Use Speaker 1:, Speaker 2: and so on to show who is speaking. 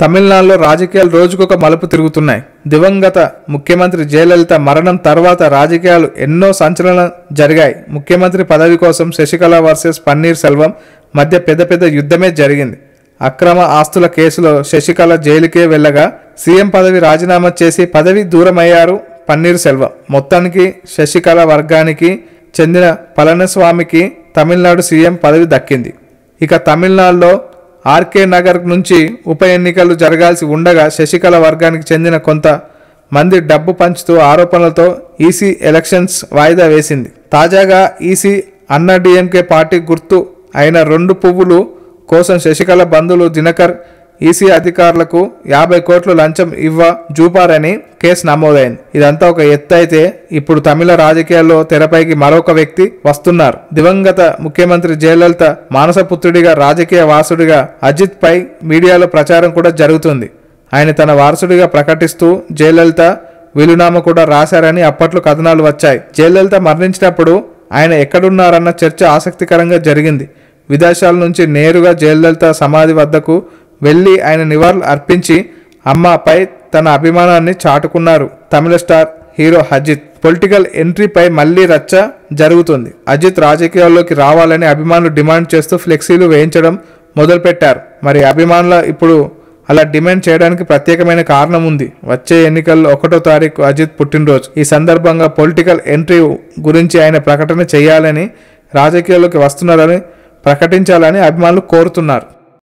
Speaker 1: తమిళనాడులో రాజకీయాలు రోజుకొక మలుపు తిరుగుతున్నాయి. దివంగత ముఖ్యమంత్రి జయలలిత మరణం తర్వాత రాజకీయాలు ఎన్నో సంచలనం జరిగాయి. ముఖ్యమంత్రి పదవి కోసం శశికళ వర్సెస్ పన్నీర్ సెల్వం మధ్య పెద్ద పెద్ద యుద్ధమే జరిగింది. అక్రమ ఆస్తుల కేసులో శశికళ జైలుకే వెళ్ళగా సీఎం పదవి రాజీనామా చేసి పదవి దూరమయ్యారు పన్నీర్ సెల్వం. మొత్తానికి శశికళ వర్గానికి చెందిన పళనిస్వామికి తమిళనాడు సీఎం పదవి దక్కింది. ఇక తమిళనాడులో ఆర్కే నగర్ నుంచి ఉప ఎన్నికలు జరగాల్సి ఉండగా శశికళ వర్గానికి చెందిన కొంత మంది డబ్బు పంచుతూ ఆరోపణలతో ఈసీ ఎలక్షన్స్ వాయిదా వేసింది. తాజాగా ఈసీ అన్నా డిఎంకే పార్టీ గుర్తు అయిన రెండు పువ్వులు కోసం శశికళ బంధువులు దినకర్ ఈసీ అధికారులకు యాభై కోట్లు లంచం ఇవ్వ జూపారని కేసు నమోదైంది. ఇదంతా ఒక ఎత్తు అయితే ఇప్పుడు తమిళ రాజకీయాల్లో తెరపైకి మరొక వ్యక్తి వస్తున్నారు. దివంగత ముఖ్యమంత్రి జయలలిత మానసపుత్రుడిగా రాజకీయ వారసుడిగా అజిత్ పై మీడియాలో ప్రచారం కూడా జరుగుతుంది. ఆయన తన వారసుడిగా ప్రకటిస్తూ జయలలిత వీలునామా కూడా రాశారని అప్పట్లో కథనాలు వచ్చాయి. జయలలిత మరణించినప్పుడు ఆయన ఎక్కడున్నారన్న చర్చ ఆసక్తికరంగా జరిగింది. విదేశాల నుంచి నేరుగా జయలలిత సమాధి వద్దకు వెళ్ళి ఆయన నివాళులు అర్పించి అమ్మపై తన అభిమానాన్ని చాటుకున్నారు. Tamil star hero Ajith. Political ఎంట్రీపై మళ్ళీ రచ్చ జరుగుతుంది. అజిత్ రాజకీయాల్లోకి రావాలని అభిమానులు డిమాండ్ చేస్తూ ఫ్లెక్సీలు వేయించడం మొదలుపెట్టారు. మరి అభిమానుల ఇప్పుడు అలా డిమాండ్ చేయడానికి ప్రత్యేకమైన కారణం ఉంది. వచ్చే ఎన్నికల్లో ఒకటో తారీఖు అజిత్ పుట్టినరోజు. ఈ సందర్భంగా పొలిటికల్ ఎంట్రీ గురించి ఆయన ప్రకటన చేయాలని రాజకీయాల్లోకి వస్తున్నారని ప్రకటించాలని అభిమానులు కోరుతున్నారు.